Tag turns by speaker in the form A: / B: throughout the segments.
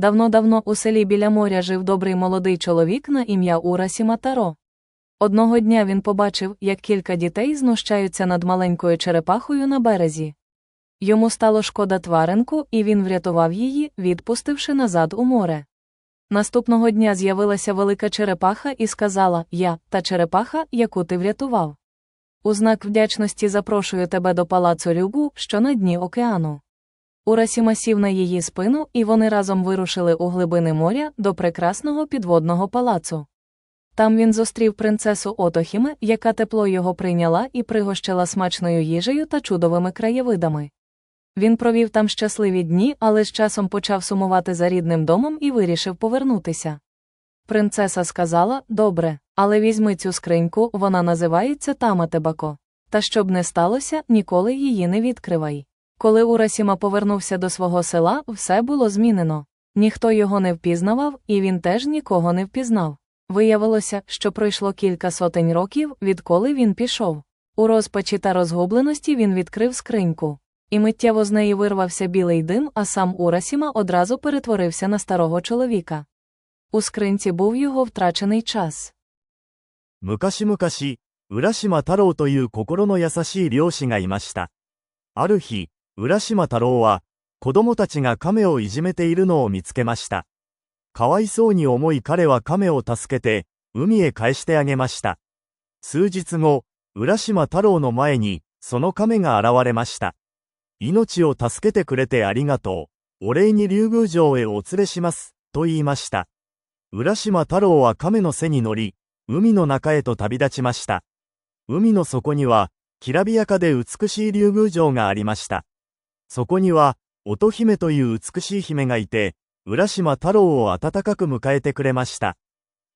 A: Давно-давно у селі біля моря жив добрий молодий чоловік на ім'я Урасіма Таро. Одного дня він побачив, як кілька дітей знущаються над маленькою черепахою на березі. Йому стало шкода тваринку, і він врятував її, відпустивши назад у море. Наступного дня з'явилася велика черепаха і сказала Я, та черепаха, яку ти врятував. У знак вдячності запрошую тебе до палацу Рюгу, що на дні океану. Урасіма сів на її спину, і вони разом вирушили у глибини моря до прекрасного підводного палацу. Там він зустрів принцесу Отохіме, яка тепло його прийняла і пригощила смачною їжею та чудовими краєвидами. Він провів там щасливі дні, але з часом почав сумувати за рідним домом і вирішив повернутися. Принцеса сказала Добре, але візьми цю скриньку, вона називається Таматебако. Та щоб не сталося, ніколи її не відкривай. Коли Урасіма повернувся до свого села, все було змінено. Ніхто його не впізнавав, і він теж нікого не впізнав. Виявилося, що пройшло кілька сотень років, відколи він пішов. У розпачі та розгубленості він відкрив скриньку. І миттєво з неї вирвався білий дим, а сам Урасіма одразу перетворився на старого чоловіка. У скринці був його втрачений час.
B: 昔々、浦島太郎という心の優しい漁師がいました。ある日、 浦島太郎は、子供たちが亀をいじめているのを見つけました。かわいそうに思い彼は亀を助けて、海へ返してあげました。数日後、浦島太郎の前に、その亀が現れました。命を助けてくれてありがとう。お礼に竜宮城へお連れします。と言いました。浦島太郎は亀の背に乗り、海の中へと旅立ちました。海の底には、きらびやかで美しい竜宮城がありました。そこには、乙姫という美しい姫がいて、浦島太郎を温かく迎えてくれました。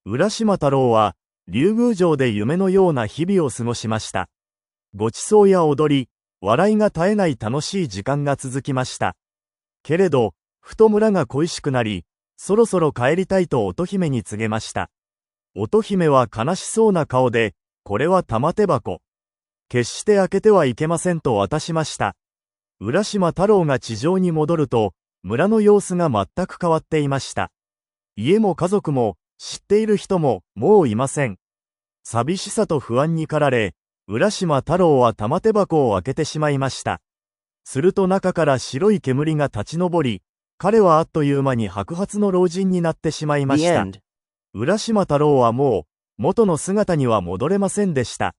B: 浦島太郎は、竜宮城で夢のような日々を過ごしました。ごちそうや踊り、笑いが絶えない楽しい時間が続きました。けれど、ふと村が恋しくなり、そろそろ帰りたいと乙姫に告げました。乙姫は悲しそうな顔で、これは玉手箱。決して開けてはいけませんと渡しました。浦島太郎が地上に戻ると、村の様子が全く変わっていました。家も家族も、知っている人も、もういません。寂しさと不安に駆られ、浦島太郎は玉手箱を開けてしまいました。すると中から白い煙が立ち上り、彼はあっという間に白髪の老人になってしまいました。浦島太郎はもう、元の姿には戻れませんでした。